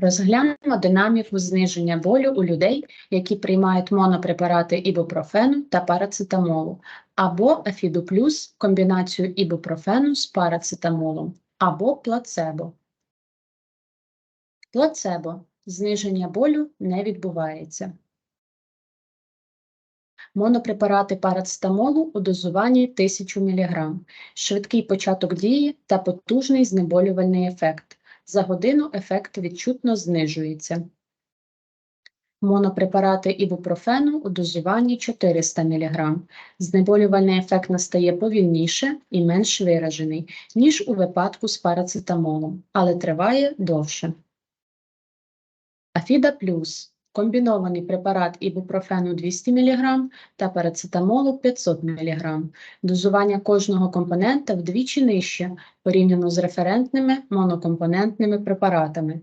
Розглянемо динаміку зниження болю у людей, які приймають монопрепарати ібупрофену та парацетамолу, або Афіду плюс комбінацію ібупрофену з парацетамолом, або плацебо. Плацебо зниження болю не відбувається. Монопрепарати парацетамолу у дозуванні 1000 мг, швидкий початок дії та потужний знеболювальний ефект. За годину ефект відчутно знижується. Монопрепарати ібупрофену у дозуванні 400 мг. Знеболювальний ефект настає повільніше і менш виражений, ніж у випадку з парацетамолом, але триває довше. Афіда плюс комбінований препарат ібупрофену 200 мг та парацетамолу 500 мг. Дозування кожного компонента вдвічі нижче порівняно з референтними монокомпонентними препаратами.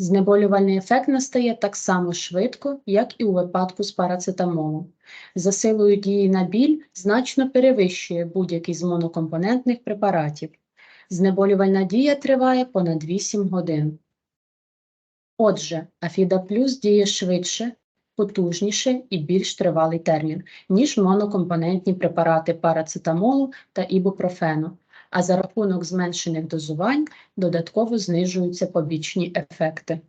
Знеболювальний ефект настає так само швидко, як і у випадку з парацетамолом. За силою дії на біль значно перевищує будь-який з монокомпонентних препаратів. Знеболювальна дія триває понад 8 годин. Отже, Афіда Плюс діє швидше, потужніше і більш тривалий термін, ніж монокомпонентні препарати парацетамолу та ібупрофену, а за рахунок зменшених дозувань додатково знижуються побічні ефекти.